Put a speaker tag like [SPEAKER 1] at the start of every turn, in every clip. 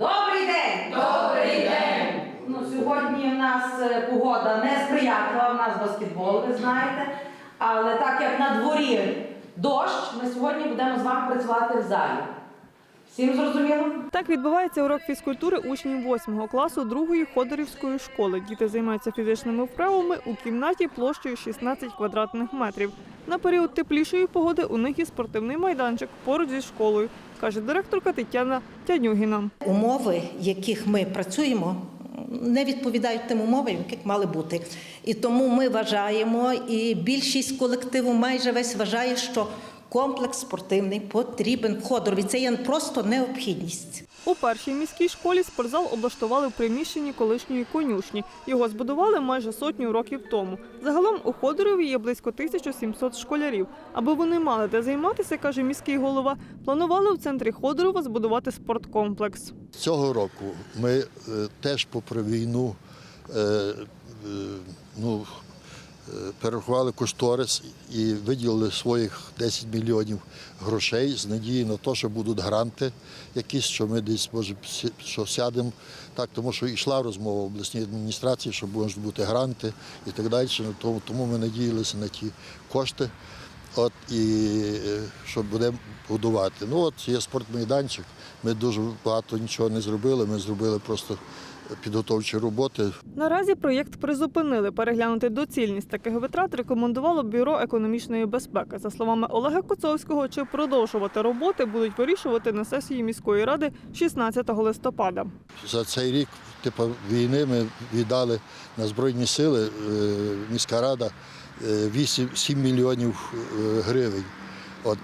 [SPEAKER 1] Добрий день! Добрий день! Ну, сьогодні в нас е, погода не сприятлива, в нас баскетбол, ви знаєте. Але так як на дворі дощ, ми сьогодні будемо з вами працювати в залі. Всім зрозуміло?
[SPEAKER 2] Так відбувається урок фізкультури учнів 8 класу другої ходорівської школи. Діти займаються фізичними вправами у кімнаті площею 16 квадратних метрів. На період теплішої погоди у них є спортивний майданчик поруч зі школою, каже директорка Тетяна Тянюгіна.
[SPEAKER 3] умови, в яких ми працюємо, не відповідають тим умовам, яких мали бути. І тому ми вважаємо, і більшість колективу майже весь вважає, що комплекс спортивний потрібен в Ходорові. Це є просто необхідність.
[SPEAKER 2] У першій міській школі спортзал облаштували в приміщенні колишньої конюшні. Його збудували майже сотню років тому. Загалом у Ходорові є близько 1700 школярів. Аби вони мали де займатися, каже міський голова, планували в центрі Ходорова збудувати спорткомплекс.
[SPEAKER 4] Цього року ми е, теж попри війну е, е, ну, перерахували кошторис і виділили своїх 10 мільйонів грошей з надією на те, що будуть гранти якісь, що ми десь може що сядемо. Так, тому що йшла розмова в обласній адміністрації, що можуть бути гранти і так далі. Ну, Тому, тому ми надіялися на ті кошти. От і е, що будемо будувати. Ну от є спортмайданчик. Ми дуже багато нічого не зробили. Ми зробили просто підготовчі роботи.
[SPEAKER 2] Наразі проєкт призупинили. Переглянути доцільність таких витрат рекомендувало бюро економічної безпеки. За словами Олега Коцовського, чи продовжувати роботи будуть вирішувати на сесії міської ради 16 листопада.
[SPEAKER 4] За цей рік, типу війни, ми віддали на Збройні сили е, міська рада е, 8-7 мільйонів е, гривень от,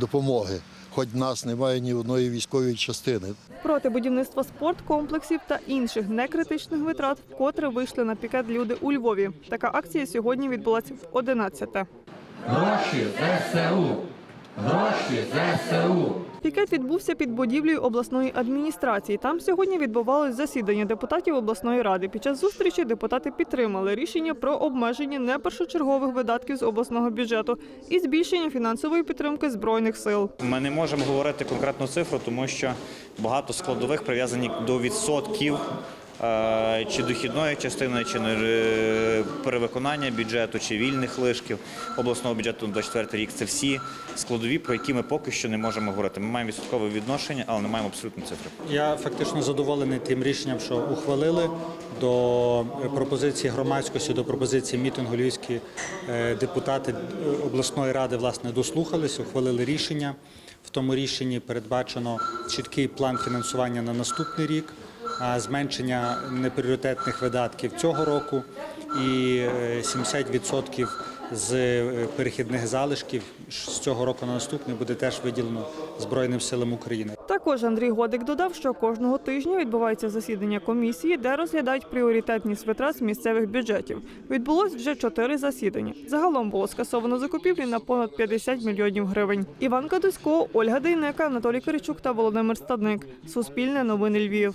[SPEAKER 4] допомоги. Хоч в нас немає ні одної військової частини.
[SPEAKER 2] Проти будівництва спорткомплексів та інших некритичних витрат вкотре вийшли на пікет люди у Львові. Така акція сьогодні відбулася в 11-те.
[SPEAKER 5] Гроші ЗСУ! Гроші ЗСУ!
[SPEAKER 2] Пікет відбувся під будівлею обласної адміністрації. Там сьогодні відбувалось засідання депутатів обласної ради. Під час зустрічі депутати підтримали рішення про обмеження непершочергових видатків з обласного бюджету і збільшення фінансової підтримки збройних сил.
[SPEAKER 6] Ми не можемо говорити конкретну цифру, тому що багато складових прив'язані до відсотків чи дохідної частини, чи е, перевиконання бюджету, чи вільних лишків обласного бюджету на 24 рік. Це всі складові, про які ми поки що не можемо говорити. Ми маємо відсоткове відношення, але не маємо абсолютно цифри.
[SPEAKER 7] Я фактично задоволений тим рішенням, що ухвалили до пропозиції громадськості, до пропозиції мітингу львівські е, депутати е, обласної ради власне дослухались, ухвалили рішення. В тому рішенні передбачено чіткий план фінансування на наступний рік, зменшення непріоритетних видатків цього року і е, 70% з е, перехідних залишків з цього року на наступний буде теж виділено Збройним силам України.
[SPEAKER 2] Також Андрій Годик додав, що кожного тижня відбувається засідання комісії, де розглядають пріоритетність витрат з місцевих бюджетів. Відбулось вже чотири засідання. Загалом було скасовано закупівлі на понад 50 мільйонів гривень. Іван Кадусько, Ольга Дейнека, Анатолій Киричук та Володимир Стадник. Суспільне новини Львів.